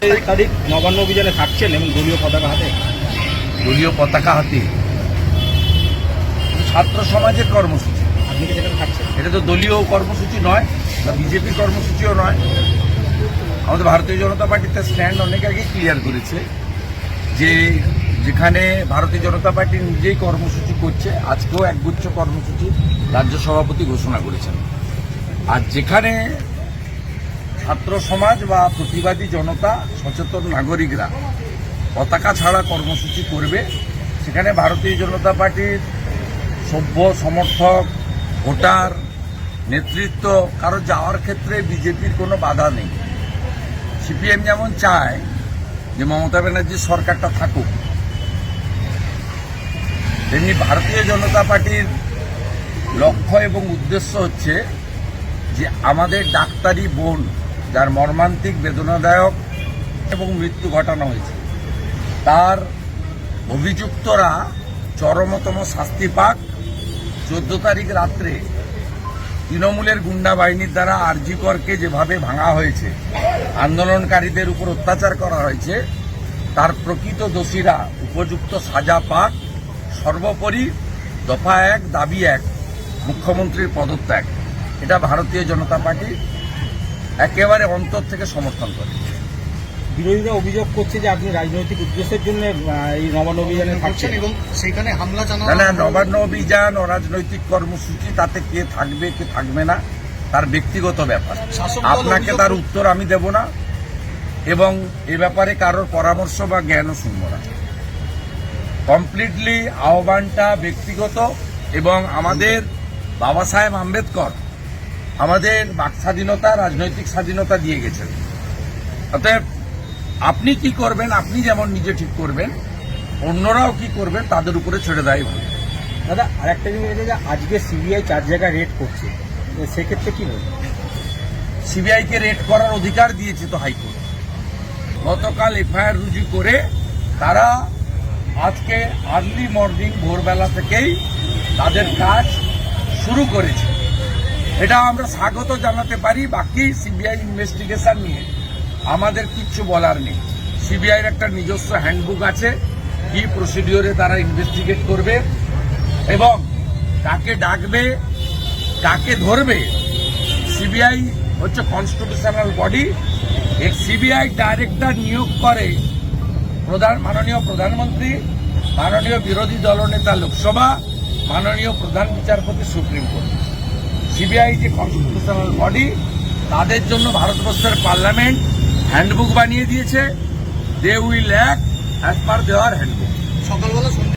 তারিখ নবান্ন অভিযানে থাকছেন এবং দলীয় পতাকা হাতে। দলীয় পতাকা হাতে। ছাত্র সমাজের কর্মসূচি। আপনি কি সেখানে থাকছেন? এটা তো দলীয় কর্মসূচি নয় বা বিজেপির কর্মসূচিও নয়। আমাদের ভারতীয় জনতা পার্টি তার স্ট্যান্ড অনেক আগেই ক্লিয়ার করেছে যে যেখানে ভারতীয় জনতা পার্টি নিজেই কর্মসূচি করছে আজকেও একগুচ্ছ কর্মসূচি রাজ্য সভাপতি ঘোষণা করেছেন। আর যেখানে ছাত্র সমাজ বা প্রতিবাদী জনতা, সচেতন নাগরিকরা পতাকা ছাড়া কর্মসূচি করবে। সেখানে ভারতীয় জনতা পার্টির সভ্য, সমর্থক, ভোটার, নেতৃত্ব, কারও যাওয়ার ক্ষেত্রে বিজেপির কোনো বাধা নেই। সিপিএম যেমন চায় যে মমতা ব্যানার্জির সরকারটা থাকুক, তেমনি ভারতীয় জনতা পার্টির লক্ষ্য এবং উদ্দেশ্য হচ্ছে যে আমাদের ডাক্তারি বোন যার মর্মান্তিক, বেদনাদায়ক এবং মৃত্যু ঘটানো হয়েছে। তার অভিযুক্তরা চরমতম শাস্তি পাক। চোদ্দ তারিখ রাত্রে তৃণমূলের গুন্ডা বাহিনীর দ্বারা আরজিকরকে যেভাবে ভাঙা হয়েছে, আন্দোলনকারীদের উপর অত্যাচার করা হয়েছে, তার প্রকৃত দোষীরা উপযুক্ত সাজা পাক। সর্বোপরি দফা এক, দাবি এক, মুখ্যমন্ত্রীর পদত্যাগ। এটা ভারতীয় জনতা পার্টি একেবারে অন্তর থেকে সমর্থন করে। বিরোধীরা অভিযোগ করছে যে আপনি রাজনৈতিক উদ্দেশ্যের জন্য এই নবান্ন অভিযানে থাকছেন করছেন এবং সেখানে হামলা চালানো না নবান্ন অভিযান অরাজনৈতিক কর্মসূচি তাতে কে থাকবে কে থাকবে না তার ব্যক্তিগত ব্যাপার। আপনাকে তার উত্তর আমি দেব না এবং এ ব্যাপারে কারোর পরামর্শ বা জ্ঞানও শুনব না। কমপ্লিটলি আহ্বানটা ব্যক্তিগত এবং আমাদের বাবা সাহেব আম্বেদকর আমাদের বাক স্বাধীনতা রাজনৈতিক স্বাধীনতা দিয়ে গেছেন অতএব আপনি কি করবেন আপনি যেমন নিজে ঠিক করবেন অন্যরাও কি করবেন তাদের উপরে ছেড়ে দেয় ভালো। দাদা আর একটা জিনিস যে আজকে সিবিআই চার জায়গায় রেড করছে। সেক্ষেত্রে কি বলবেন সিবিআইকে রেড করার অধিকার দিয়েছে তো হাইকোর্ট। গতকাল এফআইআর রুজু করে তারা আজকে আর্লি মর্নিং ভোরবেলা থেকেই তাদের কাজ শুরু করেছে। এটা আমরা স্বাগত জানাতে পারি বাকি সিবিআই ইনভেস্টিগেশন নিয়ে। আমাদের কিচ্ছু বলার নেই। সিবিআইয়ের একটা নিজস্ব হ্যান্ডবুক আছে, কি প্রসিডিওরে তারা ইনভেস্টিগেট করবে এবং কাকে ডাকবে, কাকে ধরবে, সিবিআই হচ্ছে কনস্টিটিউশনাল বডি সিবিআই ডাইরেক্টর নিয়োগ করে প্রধান, মাননীয় প্রধানমন্ত্রী, মাননীয় বিরোধী দলনেতা লোকসভা, মাননীয় প্রধান বিচারপতি সুপ্রিম কোর্ট। সিবিআই যে কনস্টিটিউশনাল বডি তাদের জন্য ভারতবর্ষের পার্লামেন্ট হ্যান্ডবুক বানিয়ে দিয়েছে। They will act as per দেওয়ার হ্যান্ডবুক সকালবেলা